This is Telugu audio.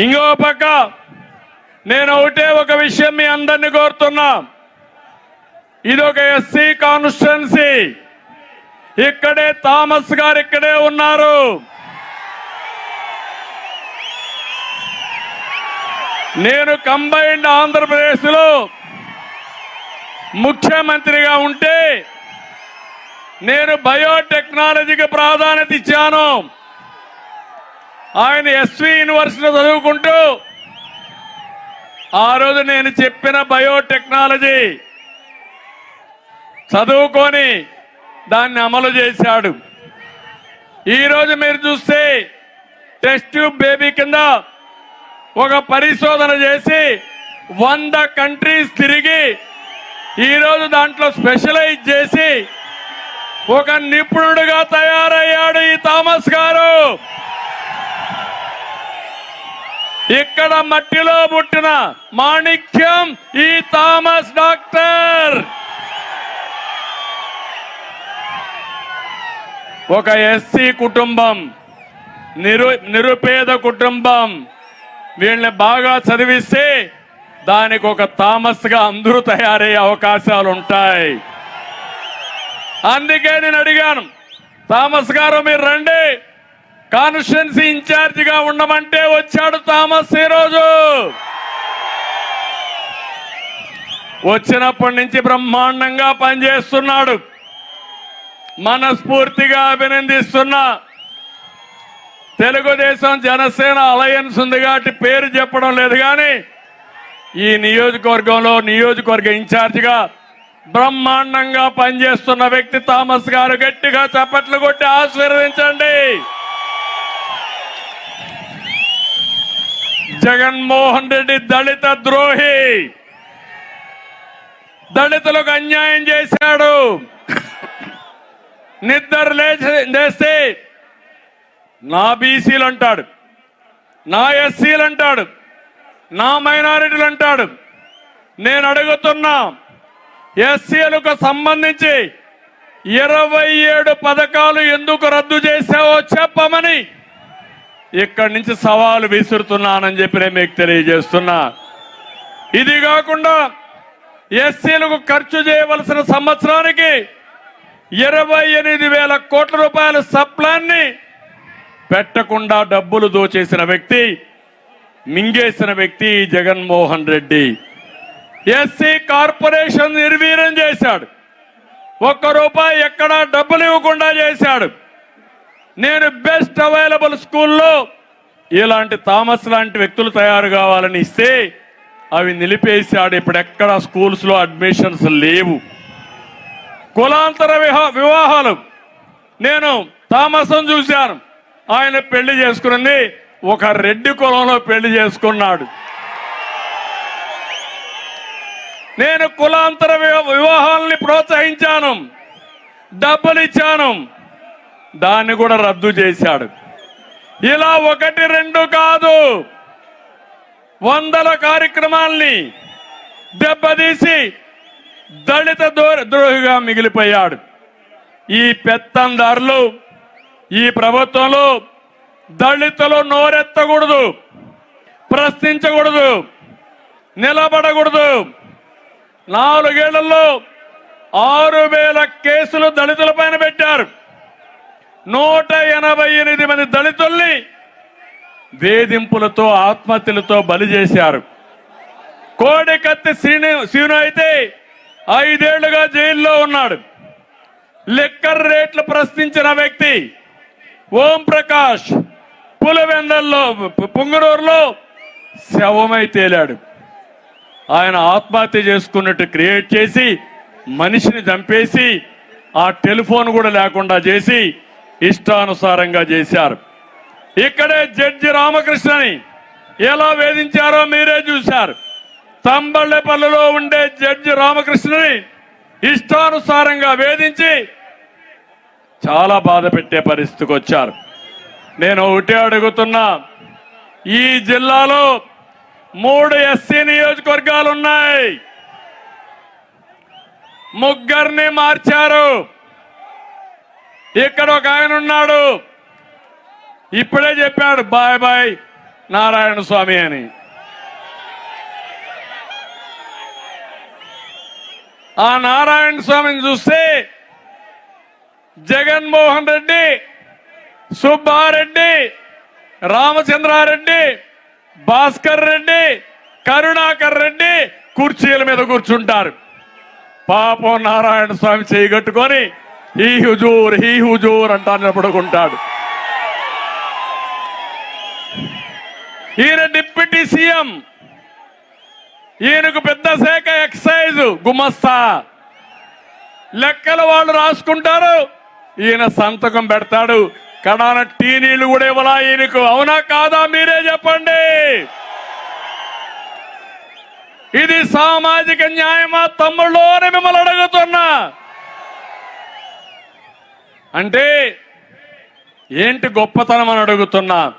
ఇంకో పక్క నేను ఒకటే ఒక విషయం మీ అందరినీ కోరుతున్నా. ఇది ఒక ఎస్సీ కాన్స్టిట్యున్సీ ఇక్కడే థామస్ గారు ఇక్కడే ఉన్నారు. నేను కంబైన్డ్ ఆంధ్రప్రదేశ్లో ముఖ్యమంత్రిగా ఉంటే నేను బయోటెక్నాలజీకి ప్రాధాన్యత ఇచ్చాను. ఆయన ఎస్వి యూనివర్సిటీ చదువుకుంటూ ఆ రోజు నేను చెప్పిన బయోటెక్నాలజీ చదువుకొని దాన్ని అమలు చేశాడు. ఈరోజు మీరు చూస్తే టెస్ట్ ట్యూబ్ బేబీ కింద ఒక పరిశోధన చేసి వంద కంట్రీస్ తిరిగి ఈరోజు దాంట్లో స్పెషలైజ్ చేసి ఒక నిపుణుడుగా తయారయ్యాడు ఈ థామస్ గారు. ఇక్కడ మట్టిలో పుట్టిన మాణిక్యం ఈ థామస్ డాక్టర్. ఒక ఎస్సీ కుటుంబం నిరు నిరుపేద కుటుంబం వీళ్ళని బాగా చదివిస్తే దానికి ఒక థామస్గా అందరూ తయారయ్యే అవకాశాలు ఉంటాయి. అందుకే నేను అడిగాను థామస్ గారు మీరు రండి. కాన్స్టిట్యున్సీ ఇన్ఛార్జిగా ఉండమంటే వచ్చాడు థామస్ ఈ రోజు. వచ్చినప్పటి నుంచి బ్రహ్మాండంగా పనిచేస్తున్నాడు. మనస్ఫూర్తిగా అభినందిస్తున్నా. తెలుగుదేశం జనసేన అలయన్స్ ఉంది కాబట్టి పేరు చెప్పడం లేదు కానీ ఈ నియోజకవర్గంలో నియోజకవర్గ ఇన్ఛార్జిగా బ్రహ్మాండంగా పనిచేస్తున్న వ్యక్తి థామస్ గారు గట్టిగా చప్పట్లు కొట్టి ఆశీర్వదించండి. జగన్మోహన్ రెడ్డి దళిత ద్రోహి. దళితులకు అన్యాయం చేశాడు. నిద్ర లేస్తే నా బీసీలు అంటాడు నా ఎస్సీలు అంటాడు నా మైనారిటీలు అంటాడు. నేను అడుగుతున్నా ఎస్సీలకు సంబంధించి ఇరవై ఏడు పథకాలు ఎందుకు రద్దు చేసావో చెప్పమని. ఇక్కడి నుంచి సవాలు విసురుతున్నానని చెప్పి నేను మీకు తెలియజేస్తున్నా. ఇది కాకుండా ఎస్సీలకు ఖర్చు చేయవలసిన సంవత్సరానికి ఇరవై ఎనిమిది వేల కోట్ల రూపాయల సప్లాన్ని పెట్టకుండా డబ్బులు దోచేసిన వ్యక్తి మింగేసిన వ్యక్తి జగన్మోహన్ రెడ్డి. ఎస్సీ కార్పొరేషన్ నిర్వీర్యం చేశాడు. ఒక్క రూపాయి ఎక్కడా డబ్బులు ఇవ్వకుండా చేశాడు. నేను బెస్ట్ అవైలబుల్ స్కూల్లో ఇలాంటి థామస్ లాంటి వ్యక్తులు తయారు కావాలని ఇస్తే అవి నిలిపేశాడు. ఇప్పుడు ఎక్కడ స్కూల్స్లో అడ్మిషన్స్ లేవు. కులాంతర వివాహాలు. నేను థామసం చూశాను. ఆయన పెళ్ళి చేసుకున్నది ఒక రెడ్డి కులంలో పెళ్ళి చేసుకున్నాడు. నేను కులాంతర వివాహాలని ప్రోత్సహించాను. డబ్బులు ఇచ్చాను దాన్ని కూడా రద్దు చేశాడు. ఇలా ఒకటి రెండు కాదు. వందల కార్యక్రమాల్ని దెబ్బతీసి దళిత ద్రోహిగా మిగిలిపోయాడు. ఈ పెత్తందారులు ఈ ప్రభుత్వంలో దళితులు నోరెత్తకూడదు ప్రశ్నించకూడదు నిలబడకూడదు. నాలుగేళ్ళలో ఆరు వేల కేసులు దళితుల పైన పెట్టారు. నూట ఎనభై ఎనిమిది మంది దళితుల్ని వేధింపులతో ఆత్మహత్యలతో బలి చేశారు. కోడికత్తి శ్రీను శ్రీను అయితే ఐదేళ్ళుగా జైల్లో ఉన్నాడు. లిక్కర్ రేట్లు ప్రశ్నించిన వ్యక్తి ఓం ప్రకాష్ పులివెందల్లో పుంగనూరులో శవమై తేలాడు. ఆయన ఆత్మహత్య చేసుకున్నట్టు క్రియేట్ చేసి మనిషిని చంపేసి ఆ టెలిఫోన్ కూడా లేకుండా చేసి ఇష్టానుసారంగా చేశారు. ఇక్కడే జడ్జి రామకృష్ణని ఎలా వేధించారో మీరే చూశారు. తంబళ్ళపల్లిలో ఉండే జడ్జి రామకృష్ణని ఇష్టానుసారంగా వేధించి చాలా బాధ పెట్టే పరిస్థితికి వచ్చారు. నేను ఒకటే అడుగుతున్నా ఈ జిల్లాలో మూడు ఎస్సీ నియోజకవర్గాలు ఉన్నాయి. ముగ్గురిని మార్చారు. ఇక్కడ ఒక ఆయన ఉన్నాడు. ఇప్పుడే చెప్పాడు బాయ్ బాయ్ నారాయణ స్వామి అని. ఆ నారాయణ స్వామిని చూస్తే జగన్మోహన్ రెడ్డి సుబ్బారెడ్డి రామచంద్రారెడ్డి భాస్కర్ రెడ్డి కరుణాకర్ రెడ్డి కుర్చీల మీద కూర్చుంటారు. పాపం నారాయణ స్వామి చేయగట్టుకొని హీ హుజూర్ హీ హుజూర్ అంటా నిలబడుకుంటాడు. ఈయన డిప్యూటీ సీఎం. ఈయనకు పెద్ద శాఖ ఎక్సైజ్ గుమస్తా. లెక్కలు వాళ్ళు రాసుకుంటారు. ఈయన సంతకం పెడతాడు. కడాన టీ నీళ్ళు కూడా ఇవ్వలా ఈయనకు? అవునా కాదా? మీరే చెప్పండి. ఇది సామాజిక న్యాయమా? తమ్ముళ్ళు మిమ్మల్ని అడుగుతున్నా. అంటే ఏంటి గొప్పతనం అని అడుగుతున్నా?